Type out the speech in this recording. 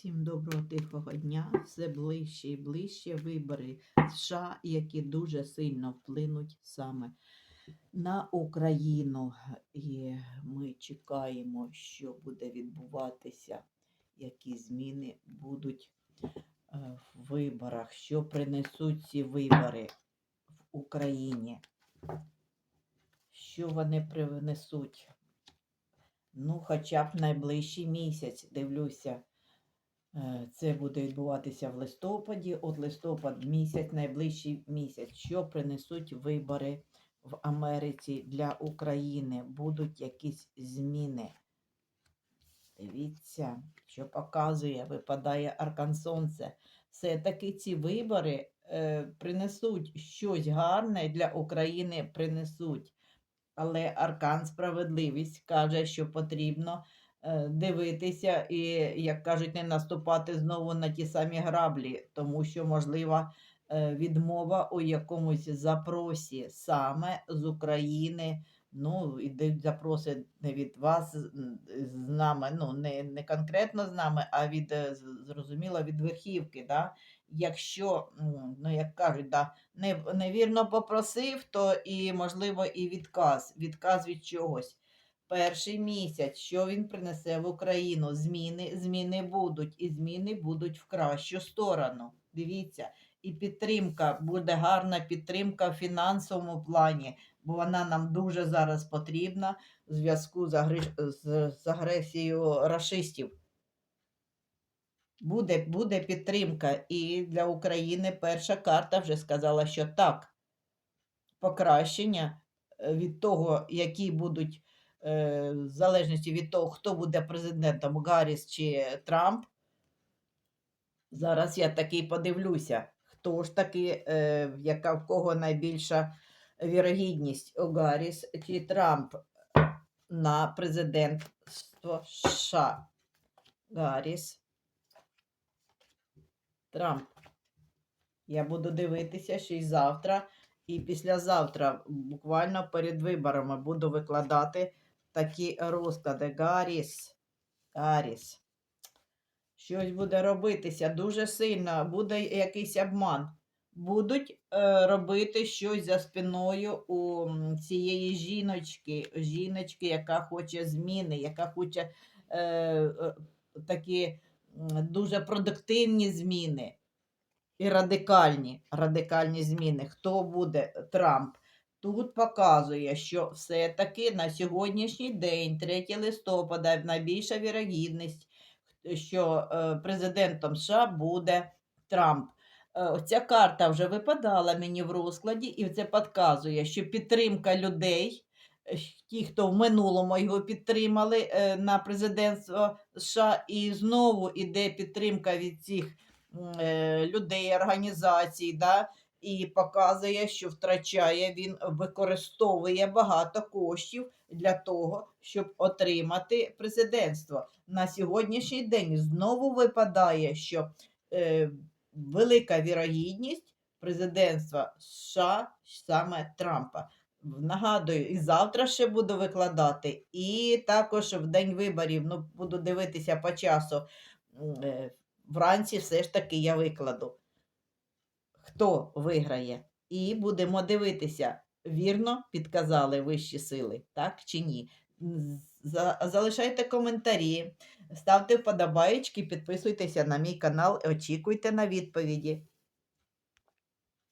Всім доброго тихого дня. Все ближче і ближче вибори США, які дуже сильно вплинуть саме на Україну. І ми чекаємо, що буде відбуватися, які зміни будуть е, в виборах, що принесуть ці вибори в Україні. Що вони принесуть? Ну, хоча б найближчий місяць, дивлюся. Е, Це буде відбуватися в листопаді. От листопад місяць, найближчий місяць. Що принесуть вибори в Америці для України? Будуть якісь зміни. Дивіться, що показує, випадає Аркансонце. Все-таки ці вибори е, принесуть щось гарне для України принесуть. Але Аркан Справедливість каже, що потрібно дивитися і, як кажуть, не наступати знову на ті самі граблі, тому що можлива е, відмова у якомусь запросі саме з України. Ну, йдуть запроси не від вас з нами, ну не, не конкретно з нами, а від е, зрозуміло від верхівки. Да? Якщо, ну як кажуть, да, не, невірно попросив, то і можливо і відказ. Відказ від чогось. Перший місяць, що він принесе в Україну? Зміни, зміни будуть, і зміни будуть в кращу сторону. Дивіться, і підтримка буде гарна підтримка в фінансовому плані, бо вона нам дуже зараз потрібна в зв'язку з, агресією рашистів. Буде, буде підтримка. І для України перша карта вже сказала, що так, покращення е, від того, які будуть, в залежності від того, хто буде президентом, Гарріс чи Трамп. Зараз я таки подивлюся, хто ж таки, е, яка в кого найбільша вірогідність Гарріс чи Трамп на президентство США. Гарріс. Трамп. Я буду дивитися ще й завтра, і післязавтра, буквально перед виборами, буду викладати такі розклади. Гарріс. Гарріс. Щось буде робитися дуже сильно, буде якийсь обман. Будуть е, робити щось за спиною у цієї жіночки, жіночки, яка хоче зміни, яка хоче е, е, такі дуже продуктивні зміни і радикальні, радикальні зміни. Хто буде Трамп? Тут показує, що все-таки на сьогоднішній день, 3 листопада, найбільша вірогідність, що е, президентом США буде Трамп. Е, Ця карта вже випадала мені в розкладі, і це підказує, що підтримка людей, е, ті, хто в минулому його підтримали е, на президентство США, і знову іде підтримка від цих е, людей, організацій, да, і показує, що втрачає він використовує багато коштів для того, щоб отримати президентство. На сьогоднішній день знову випадає, що е, велика вірогідність президентства США саме Трампа. Нагадую, і завтра ще буду викладати, і також в день виборів ну, буду дивитися по часу. е, Вранці все ж таки я викладу, хто виграє. І будемо дивитися, вірно підказали вищі сили, так чи ні. Залишайте коментарі, ставте вподобаєчки, підписуйтеся на мій канал, очікуйте на відповіді.